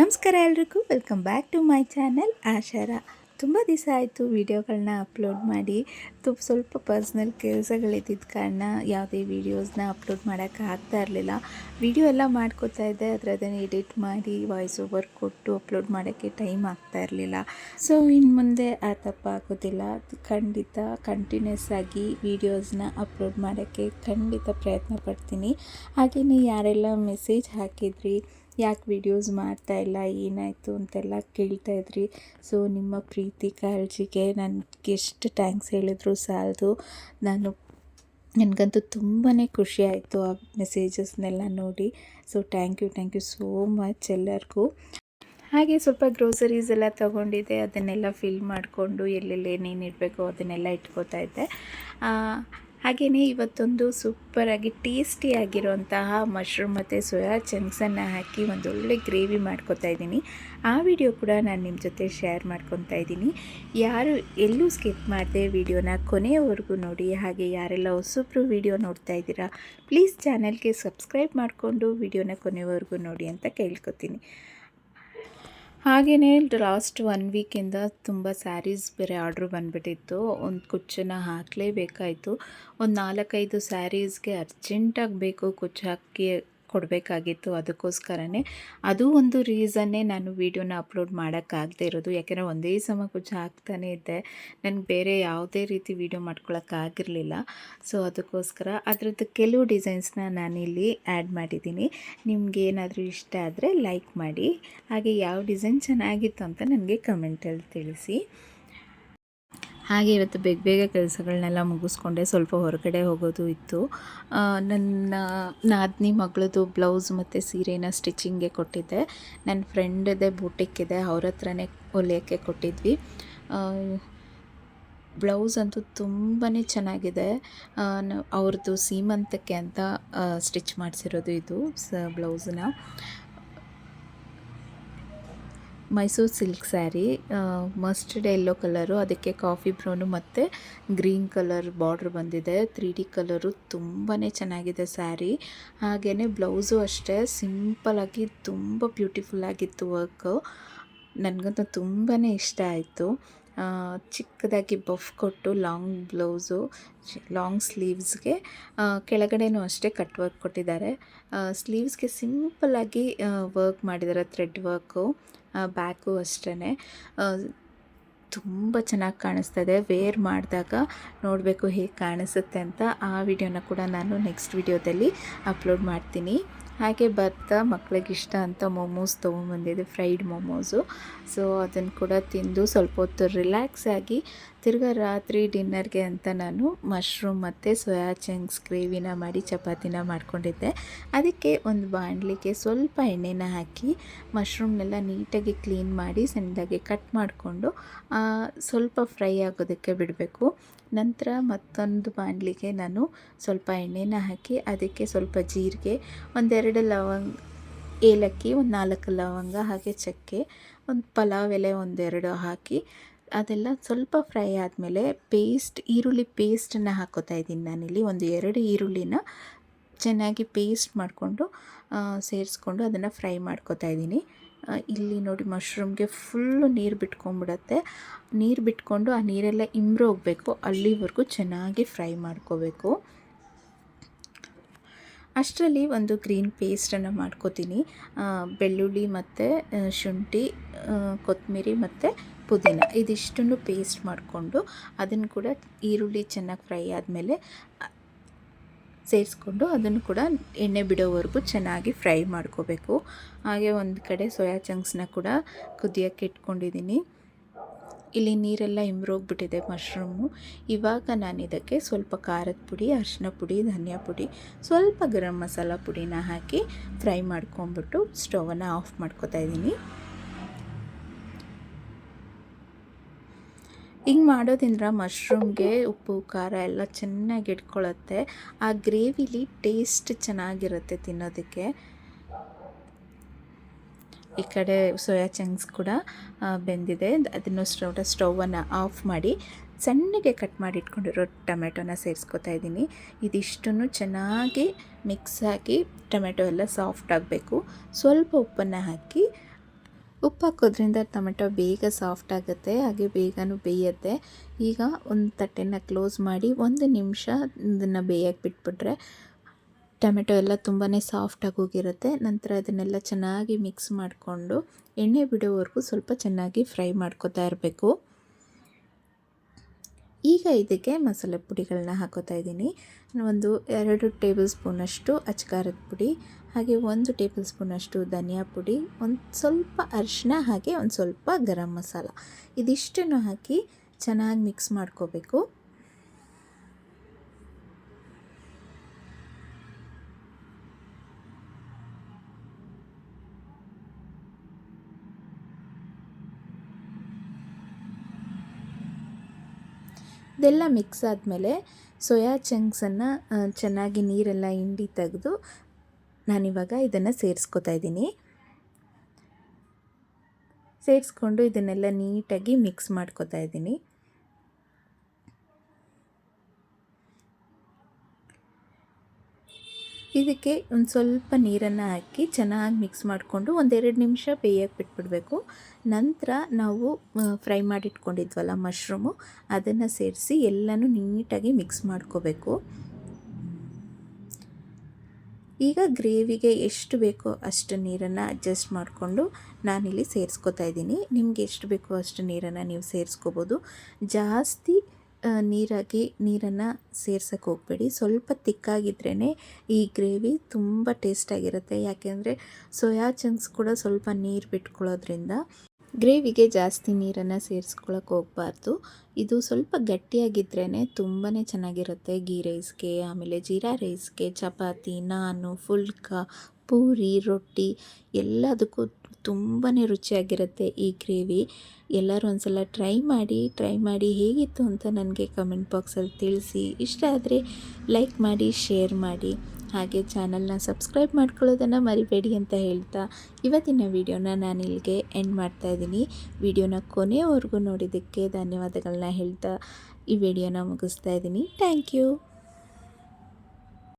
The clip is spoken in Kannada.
ನಮಸ್ಕಾರ ಎಲ್ರಿಗೂ welcome back to my channel ಆಶಾರ. ತುಂಬ ದಿವಸ ಆಯಿತು ವೀಡಿಯೋಗಳನ್ನ ಅಪ್ಲೋಡ್ ಮಾಡಿ. ತುಂಬ ಸ್ವಲ್ಪ ಪರ್ಸ್ನಲ್ ಕೆಲಸಗಳಿದ್ದಿದ್ದ ಕಾರಣ ಯಾವುದೇ ವೀಡಿಯೋಸ್ನ ಅಪ್ಲೋಡ್ ಮಾಡೋಕ್ಕೆ ಆಗ್ತಾ ಇರಲಿಲ್ಲ. ವೀಡಿಯೋ ಎಲ್ಲ ಮಾಡ್ಕೋತಾ ಇದ್ದೆ ಆದರೆ ಅದನ್ನು ಎಡಿಟ್ ಮಾಡಿ ವಾಯ್ಸ್ ಓವರ್ ಕೊಟ್ಟು ಅಪ್ಲೋಡ್ ಮಾಡೋಕ್ಕೆ ಟೈಮ್ ಆಗ್ತಾ ಇರಲಿಲ್ಲ. ಸೊ ಇನ್ನು ಮುಂದೆ ಆ ತಪ್ಪಾಗೋದಿಲ್ಲ ಖಂಡಿತ ಕಂಟಿನ್ಯೂಸ್ ಆಗಿ ವೀಡಿಯೋಸ್ನ ಅಪ್ಲೋಡ್ ಮಾಡೋಕ್ಕೆ ಖಂಡಿತ ಪ್ರಯತ್ನ ಪಡ್ತೀನಿ. ಹಾಗೆಯೇ ಯಾರೆಲ್ಲ ಮೆಸೇಜ್ ಹಾಕಿದ್ರಿ ಯಾಕೆ ವೀಡಿಯೋಸ್ ಮಾಡ್ತಾ ಇಲ್ಲ, ಏನಾಯಿತು ಅಂತೆಲ್ಲ ಕೇಳ್ತಾ ಇದ್ರಿ. ಸೊ ನಿಮ್ಮ ಪ್ರೀತಿ ಕಾಳಜಿಗೆ ನನಗೆ ಎಷ್ಟು ಥ್ಯಾಂಕ್ಸ್ ಹೇಳಿದ್ರು ಸಾಲದು. ನಾನು, ನನಗಂತೂ ತುಂಬಾ ಖುಷಿ ಆಯಿತು ಆ ಮೆಸೇಜಸ್ನೆಲ್ಲ ನೋಡಿ. So thank you thank you so much ಎಲ್ಲರಿಗೂ. ಹಾಗೆ ಸ್ವಲ್ಪ ಗ್ರೋಸರೀಸ್ ಎಲ್ಲ ತೊಗೊಂಡಿದ್ದೆ, ಅದನ್ನೆಲ್ಲ ಫಿಲ್ ಮಾಡಿಕೊಂಡು ಎಲ್ಲೆಲ್ಲಿ ಏನೇನು ಇಡಬೇಕು ಅದನ್ನೆಲ್ಲ ಇಟ್ಕೋತಾ ಇದ್ದೆ. ಹಾಗೆಯೇ ಇವತ್ತೊಂದು ಸೂಪರಾಗಿ ಟೇಸ್ಟಿಯಾಗಿರುವಂತಹ ಮಶ್ರೂಮ್ ಮತ್ತು ಸೋಯಾ ಚಂಕ್ಸನ್ನು ಹಾಕಿ ಒಂದೊಳ್ಳೆ ಗ್ರೇವಿ ಮಾಡ್ಕೊತಾ ಇದ್ದೀನಿ. ಆ ವಿಡಿಯೋ ಕೂಡ ನಾನು ನಿಮ್ಮ ಜೊತೆ ಶೇರ್ ಮಾಡ್ಕೊತಾ ಇದ್ದೀನಿ. ಯಾರು ಎಲ್ಲೂ ಸ್ಕಿಪ್ ಮಾಡದೆ ವಿಡಿಯೋನ ಕೊನೆಯವರೆಗೂ ನೋಡಿ, ಹಾಗೆ ಯಾರೆಲ್ಲ ಹೊಸಬ್ರು ವಿಡಿಯೋ ನೋಡ್ತಾ ಇದ್ದೀರಾ, ಪ್ಲೀಸ್ ಚಾನಲ್ಗೆ ಸಬ್ಸ್ಕ್ರೈಬ್ ಮಾಡಿಕೊಂಡು ವಿಡಿಯೋನ ಕೊನೆಯವರೆಗೂ ನೋಡಿ ಅಂತ ಕೇಳ್ಕೊತೀನಿ. ಹಾಗೆಯೇ ಲಾಸ್ಟ್ ಒನ್ ವೀಕಿಂದ ತುಂಬ ಸ್ಯಾರೀಸ್ ಬೇರೆ ಆರ್ಡ್ರ್ ಬಂದುಬಿಟ್ಟಿತ್ತು. ಒಂದು ಕುಚ್ಚನ್ನ ಹಾಕಲೇಬೇಕಾಯಿತು. ಒಂದು ನಾಲ್ಕೈದು ಸ್ಯಾರೀಸ್ಗೆ ಅರ್ಜೆಂಟಾಗಿ ಬೇಕು ಕುಚ್ಚು ಹಾಕಿ ಕೊಡಬೇಕಾಗಿತ್ತು ಅದಕ್ಕೋಸ್ಕರನೇ. ಅದು ಒಂದು ರೀಸನ್ನೇ ನಾನು ವೀಡಿಯೋನ ಅಪ್ಲೋಡ್ ಮಾಡೋಕ್ಕಾಗದೇ ಇರೋದು. ಯಾಕೆಂದರೆ ಒಂದೇ ಸಮ ಕುಜ ಆಗ್ತಾನೇ ಇದ್ದೆ ನನಗೆ ಬೇರೆ ಯಾವುದೇ ರೀತಿ ವೀಡಿಯೋ ಮಾಡ್ಕೊಳ್ಳೋಕ್ಕಾಗಿರಲಿಲ್ಲ ಸೊ, ಅದಕ್ಕೋಸ್ಕರ ಅದರದ್ದು ಕೆಲವು ಡಿಸೈನ್ಸ್ನ ನಾನಿಲ್ಲಿ ಆ್ಯಡ್ ಮಾಡಿದ್ದೀನಿ. ನಿಮ್ಗೆ ಏನಾದರೂ ಇಷ್ಟ ಆದರೆ ಲೈಕ್ ಮಾಡಿ. ಹಾಗೆ ಯಾವ ಡಿಸೈನ್ ಚೆನ್ನಾಗಿತ್ತು ಅಂತ ನನಗೆ ಕಮೆಂಟಲ್ಲಿ ತಿಳಿಸಿ. ಹಾಗೆ ಇವತ್ತು ಬೇಗ ಬೇಗ ಕೆಲಸಗಳನ್ನೆಲ್ಲ ಮುಗಿಸ್ಕೊಂಡೆ ಸ್ವಲ್ಪ ಹೊರಗಡೆ ಹೋಗೋದು ಇತ್ತು. ನನ್ನ, ನಾದಿನಿ ಮಗಳದು ಬ್ಲೌಸ್ ಮತ್ತು ಸೀರೆನ ಸ್ಟಿಚಿಂಗ್ಗೆ ಕೊಟ್ಟಿದ್ದೆ. ನನ್ನ ಫ್ರೆಂಡದೇ ಬೂಟಿಕ್ ಇದೆ ಅವ್ರ ಹತ್ರನೇ ಹೊಲಿಯೋಕ್ಕೆ ಕೊಟ್ಟಿದ್ವಿ. ಬ್ಲೌಸ್ ಅಂತೂ ತುಂಬಾ ಚೆನ್ನಾಗಿದೆ. ಅವ್ರದ್ದು ಸೀಮಂತಕ್ಕೆ ಅಂತ ಸ್ಟಿಚ್ ಮಾಡಿಸಿರೋದು ಇದು ಸ ಬ್ಲೌಸನ್ನ Mysuru silk sari mustard yellow colour ಅದಕ್ಕೆ ಕಾಫಿ ಬ್ರೌನು ಮತ್ತು ಗ್ರೀನ್ ಕಲರ್ ಬಾರ್ಡ್ರ್ ಬಂದಿದೆ. ತ್ರೀ ಡಿ ಕಲರು ತುಂಬಾ ಚೆನ್ನಾಗಿದೆ ಸ್ಯಾರಿ. ಹಾಗೆಯೇ ಬ್ಲೌಸು ಅಷ್ಟೇ ಸಿಂಪಲಾಗಿ ತುಂಬ ಬ್ಯೂಟಿಫುಲ್ಲಾಗಿತ್ತು ವರ್ಕು ನನಗಂತೂ ತುಂಬಾ ಇಷ್ಟ ಆಯಿತು. ಚಿಕ್ಕದಾಗಿ ಬಫ್ ಕೊಟ್ಟು ಲಾಂಗ್ ಬ್ಲೌಸು ಲಾಂಗ್ ಸ್ಲೀವ್ಸ್ಗೆ ಕೆಳಗಡೆನೂ ಅಷ್ಟೇ ಕಟ್ ವರ್ಕ್ ಕೊಟ್ಟಿದ್ದಾರೆ. ಸ್ಲೀವ್ಸ್ಗೆ ಸಿಂಪಲ್ಲಾಗಿ ವರ್ಕ್ ಮಾಡಿದ್ದಾರೆ, ಥ್ರೆಡ್ ವರ್ಕು ಬ್ಯಾಕು ಅಷ್ಟೇ ತುಂಬ ಚೆನ್ನಾಗಿ ಕಾಣಿಸ್ತಾ ಇದೆ. ವೇರ್ ಮಾಡಿದಾಗ ನೋಡಬೇಕು ಹೇಗೆ ಕಾಣಿಸುತ್ತೆ ಅಂತ. ಆ ವಿಡಿಯೋನ ಕೂಡ ನಾನು ನೆಕ್ಸ್ಟ್ ವಿಡಿಯೋದಲ್ಲಿ ಅಪ್ಲೋಡ್ ಮಾಡ್ತೀನಿ. ಹಾಗೆ ಬರ್ತಾ ಮಕ್ಳಿಗೆ ಇಷ್ಟ ಅಂತ ಮೊಮೋಸ್ ತೊಗೊಂಬಂದಿದ್ದೆ ಫ್ರೈಡ್ ಮೊಮೋಸು ಸೊ ಅದನ್ನು ಕೂಡ ತಿಂದು ಸ್ವಲ್ಪ ಹೊತ್ತು ರಿಲ್ಯಾಕ್ಸ್ ಆಗಿ ತಿರ್ಗಾ ರಾತ್ರಿ ಡಿನ್ನರ್ಗೆ ಅಂತ ನಾನು ಮಶ್ರೂಮ್ ಮತ್ತು ಸೋಯಾ ಚಂಕ್ಸ್ ಗ್ರೇವಿನ ಮಾಡಿ ಚಪಾತಿನ ಮಾಡ್ಕೊಂಡಿದ್ದೆ. ಅದಕ್ಕೆ ಒಂದು ಬಾಣಲಿಗೆ ಸ್ವಲ್ಪ ಎಣ್ಣೆನ ಹಾಕಿ ಮಶ್ರೂಮ್ನೆಲ್ಲ ನೀಟಾಗಿ ಕ್ಲೀನ್ ಮಾಡಿ ಸಣ್ಣದಾಗಿ ಕಟ್ ಮಾಡಿಕೊಂಡು ಸ್ವಲ್ಪ ಫ್ರೈ ಆಗೋದಕ್ಕೆ ಬಿಡಬೇಕು. ನಂತರ ಮತ್ತೊಂದು ಬಾಣಲಿಗೆ ನಾನು ಸ್ವಲ್ಪ ಎಣ್ಣೆನ ಹಾಕಿ ಅದಕ್ಕೆ ಸ್ವಲ್ಪ ಜೀರಿಗೆ, ಒಂದೆರಡು ಲವಂಗ, ಏಲಕ್ಕಿ, ಒಂದು ನಾಲ್ಕು ಲವಂಗ ಹಾಗೆ ಚಕ್ಕೆ, ಒಂದು ಪಲಾವ್ ಎಲೆ ಒಂದೆರಡು ಹಾಕಿ ಅದೆಲ್ಲ ಸ್ವಲ್ಪ ಫ್ರೈ ಆದಮೇಲೆ ಪೇಸ್ಟ್, ಈರುಳ್ಳಿ ಪೇಸ್ಟನ್ನು ಹಾಕೋತಾ ಇದ್ದೀನಿ ನಾನಿಲ್ಲಿ. ಒಂದು ಎರಡು ಈರುಳ್ಳಿನ ಚೆನ್ನಾಗಿ ಪೇಸ್ಟ್ ಮಾಡಿಕೊಂಡು ಸೇರಿಸ್ಕೊಂಡು ಅದನ್ನು ಫ್ರೈ ಮಾಡ್ಕೋತಾ ಇದ್ದೀನಿ. ಇಲ್ಲಿ ನೋಡಿ ಮಶ್ರೂಮ್ಗೆ ಫುಲ್ಲು ನೀರು ಬಿಟ್ಕೊಂಡ್ಬಿಡತ್ತೆ. ನೀರು ಬಿಟ್ಕೊಂಡು ಆ ನೀರೆಲ್ಲ ಇಂಬ್ರೋಗಬೇಕು ಅಲ್ಲಿವರೆಗೂ ಚೆನ್ನಾಗಿ ಫ್ರೈ ಮಾಡ್ಕೋಬೇಕು. ಅಷ್ಟರಲ್ಲಿ ಒಂದು ಗ್ರೀನ್ ಪೇಸ್ಟನ್ನು ಮಾಡ್ಕೋತೀನಿ. ಬೆಳ್ಳುಳ್ಳಿ ಮತ್ತು ಶುಂಠಿ ಕೊತ್ತಂಬರಿ ಮತ್ತು ಪುದೀನ ಇದಿಷ್ಟನ್ನು ಪೇಸ್ಟ್ ಮಾಡಿಕೊಂಡು ಅದನ್ನು ಕೂಡ ಈರುಳ್ಳಿ ಚೆನ್ನಾಗಿ ಫ್ರೈ ಆದಮೇಲೆ ಸೇರಿಸ್ಕೊಂಡು ಅದನ್ನು ಕೂಡ ಎಣ್ಣೆ ಬಿಡೋವರೆಗೂ ಚೆನ್ನಾಗಿ ಫ್ರೈ ಮಾಡ್ಕೋಬೇಕು. ಹಾಗೆ ಒಂದು ಕಡೆ ಸೋಯಾ ಚಂಕ್ಸ್ನ ಕೂಡ ಕುದಿಯೋಕ್ಕೆ ಇಟ್ಕೊಂಡಿದ್ದೀನಿ. ಇಲ್ಲಿ ನೀರೆಲ್ಲ ಇಂಬ್ರೋಗ್ಬಿಟ್ಟಿದೆ ಮಶ್ರೂಮು ಇವಾಗ ನಾನು ಇದಕ್ಕೆ ಸ್ವಲ್ಪ ಖಾರದ ಪುಡಿ, ಅರಿಶಿನ ಪುಡಿ, ಧನಿಯಾ ಪುಡಿ, ಸ್ವಲ್ಪ ಗರಂ ಮಸಾಲ ಪುಡಿನ ಹಾಕಿ ಫ್ರೈ ಮಾಡ್ಕೊಂಬಿಟ್ಟು ಸ್ಟವನ್ನು ಆಫ್ ಮಾಡ್ಕೋತಾ ಇದ್ದೀನಿ. ಹಿಂಗೆ ಮಾಡೋದ್ರಿಂದ ಮಶ್ರೂಮ್ಗೆ ಉಪ್ಪು, ಖಾರ ಎಲ್ಲ ಚೆನ್ನಾಗಿ ಇಟ್ಕೊಳ್ಳುತ್ತೆ ಆ ಗ್ರೇವಿಲಿ ಟೇಸ್ಟ್ ಚೆನ್ನಾಗಿರುತ್ತೆ ತಿನ್ನೋದಕ್ಕೆ. ಈ ಕಡೆ ಸೋಯಾ ಚಂಕ್ಸ್ ಕೂಡ ಬೆಂದಿದೆ. ಅದನ್ನು ಸ್ಟವ್ ಸ್ಟವನ್ನು ಆಫ್ ಮಾಡಿ ಸಣ್ಣಗೆ ಕಟ್ ಮಾಡಿ ಇಟ್ಕೊಂಡಿರೋ ಟೊಮೆಟೊನ ಸೇರಿಸ್ಕೊತಾ ಇದ್ದೀನಿ. ಇದಿಷ್ಟನ್ನು ಚೆನ್ನಾಗಿ ಮಿಕ್ಸ್ ಆಗಿ ಟೊಮೆಟೊ ಎಲ್ಲ ಸಾಫ್ಟ್ ಆಗಬೇಕು. ಸ್ವಲ್ಪ ಉಪ್ಪನ್ನು ಹಾಕಿ ಉಪ್ಪು ಹಾಕೋದ್ರಿಂದ ಟೊಮೆಟೊ ಬೇಗ ಸಾಫ್ಟ್ ಆಗುತ್ತೆ, ಹಾಗೆ ಬೇಗನೂ ಬೇಯುತ್ತೆ. ಈಗ ಒಂದು ತಟ್ಟೆನ ಕ್ಲೋಸ್ ಮಾಡಿ ಒಂದು ನಿಮಿಷ ಇದನ್ನು ಬೇಯಕ್ಕೆ ಬಿಟ್ಬಿಟ್ರೆ ಟೊಮೆಟೊ ಎಲ್ಲ ತುಂಬಾ ಸಾಫ್ಟಾಗಿ ಹೋಗಿರುತ್ತೆ. ನಂತರ ಅದನ್ನೆಲ್ಲ ಚೆನ್ನಾಗಿ ಮಿಕ್ಸ್ ಮಾಡಿಕೊಂಡು ಎಣ್ಣೆ ಬಿಡೋವರೆಗೂ ಸ್ವಲ್ಪ ಚೆನ್ನಾಗಿ ಫ್ರೈ ಮಾಡ್ಕೋತಾ ಇರಬೇಕು. ಈಗ ಇದಕ್ಕೆ ಮಸಾಲೆ ಪುಡಿಗಳನ್ನ ಹಾಕೋತಾ ಇದ್ದೀನಿ. ಒಂದು ಎರಡು ಟೇಬಲ್ ಸ್ಪೂನಷ್ಟು ಅಚ್ಕಾರದ ಪುಡಿ ಹಾಗೆ ಒಂದು ಟೇಬಲ್ ಸ್ಪೂನಷ್ಟು ಧನಿಯಾ ಪುಡಿ, ಒಂದು ಸ್ವಲ್ಪ ಅರಿಶಿನ ಹಾಗೆ ಒಂದು ಸ್ವಲ್ಪ ಗರಂ ಮಸಾಲ. ಇದಿಷ್ಟನ್ನು ಹಾಕಿ ಚೆನ್ನಾಗಿ ಮಿಕ್ಸ್ ಮಾಡ್ಕೋಬೇಕು. ಇದೆಲ್ಲ ಮಿಕ್ಸ್ ಆದಮೇಲೆ ಸೋಯಾ ಚಂಕ್ಸನ್ನು ಚೆನ್ನಾಗಿ ನೀರೆಲ್ಲ ಹಿಂಡಿ ತೆಗೆದು ನಾನಿವಾಗ ಇದನ್ನು ಸೇರಿಸ್ಕೊತಾ ಇದ್ದೀನಿ. ಸೇರಿಸ್ಕೊಂಡು ಇದನ್ನೆಲ್ಲ ನೀಟಾಗಿ ಮಿಕ್ಸ್ ಮಾಡ್ಕೊತಾ ಇದ್ದೀನಿ. ಇದಕ್ಕೆ ಒಂದು ಸ್ವಲ್ಪ ನೀರನ್ನು ಹಾಕಿ ಚೆನ್ನಾಗಿ ಮಿಕ್ಸ್ ಮಾಡಿಕೊಂಡು ಒಂದೆರಡು ನಿಮಿಷ ಬೇಯಕ್ಕೆ ಬಿಟ್ಬಿಡಬೇಕು. ನಂತರ ನಾವು ಫ್ರೈ ಮಾಡಿಟ್ಕೊಂಡಿದ್ವಲ್ಲ ಮಶ್ರೂಮು, ಅದನ್ನು ಸೇರಿಸಿ ಎಲ್ಲನೂ ನೀಟಾಗಿ ಮಿಕ್ಸ್ ಮಾಡ್ಕೋಬೇಕು. ಈಗ ಗ್ರೇವಿಗೆ ಎಷ್ಟು ಬೇಕೋ ಅಷ್ಟು ನೀರನ್ನು ಅಡ್ಜಸ್ಟ್ ಮಾಡಿಕೊಂಡು ನಾನಿಲ್ಲಿ ಸೇರಿಸ್ಕೊತಾ ಇದ್ದೀನಿ. ನಿಮಗೆ ಎಷ್ಟು ಬೇಕೋ ಅಷ್ಟು ನೀರನ್ನು ನೀವು ಸೇರಿಸ್ಕೋಬೋದು. ಜಾಸ್ತಿ ನೀರಾಗಿ ನೀರನ್ನು ಸೇರ್ಸೋಕ್ಕೆ ಹೋಗಬೇಡಿ. ಸ್ವಲ್ಪ ತಿಕ್ಕಾಗಿದ್ರೇ ಈ ಗ್ರೇವಿ ತುಂಬ ಟೇಸ್ಟಾಗಿರುತ್ತೆ. ಯಾಕೆಂದರೆ ಸೋಯಾ ಚಂಕ್ಸ್ ಕೂಡ ಸ್ವಲ್ಪ ನೀರು ಬಿಟ್ಕೊಳ್ಳೋದ್ರಿಂದ ಗ್ರೇವಿಗೆ ಜಾಸ್ತಿ ನೀರನ್ನು ಸೇರಿಸ್ಕೊಳಕ್ಕೆ ಹೋಗಬಾರ್ದು. ಇದು ಸ್ವಲ್ಪ ಗಟ್ಟಿಯಾಗಿದ್ರೇ ತುಂಬಾ ಚೆನ್ನಾಗಿರುತ್ತೆ ಗೀ ರೈಸ್ಗೆ, ಆಮೇಲೆ ಜೀರಾ ರೈಸ್ಗೆ, ಚಪಾತಿ, ನಾನು, ಫುಲ್ಕ, ಪೂರಿ, ರೊಟ್ಟಿ ಎಲ್ಲದಕ್ಕೂ ತುಂಬಾ ರುಚಿಯಾಗಿರುತ್ತೆ ಈ ಗ್ರೇವಿ. ಎಲ್ಲರೂ ಒಂದ್ಸಲ ಟ್ರೈ ಮಾಡಿ ಟ್ರೈ ಮಾಡಿ ಹೇಗಿತ್ತು ಅಂತ ನನಗೆ ಕಮೆಂಟ್ ಬಾಕ್ಸಲ್ಲಿ ತಿಳಿಸಿ. ಇಷ್ಟ ಆದರೆ ಲೈಕ್ ಮಾಡಿ, ಶೇರ್ ಮಾಡಿ. ಹಾಗೆ ಚಾನಲ್ನ ಸಬ್ಸ್ಕ್ರೈಬ್ ಮಾಡ್ಕೊಳ್ಳೋದನ್ನು ಮರಿಬೇಡಿ ಅಂತ ಹೇಳ್ತಾ ಇವತ್ತಿನ ವಿಡಿಯೋನ ನಾನು ಇಲ್ಲಿಗೆ ಎಂಡ್ ಮಾಡ್ತಾ ಇದ್ದೀನಿ. ವಿಡಿಯೋನ ಕೊನೆಯವರೆಗೂ ನೋಡಿದ್ದಕ್ಕೆ ಧನ್ಯವಾದಗಳನ್ನ ಹೇಳ್ತಾ ಈ ವಿಡಿಯೋನ ಮುಗಿಸ್ತಾ ಇದ್ದೀನಿ. Thank you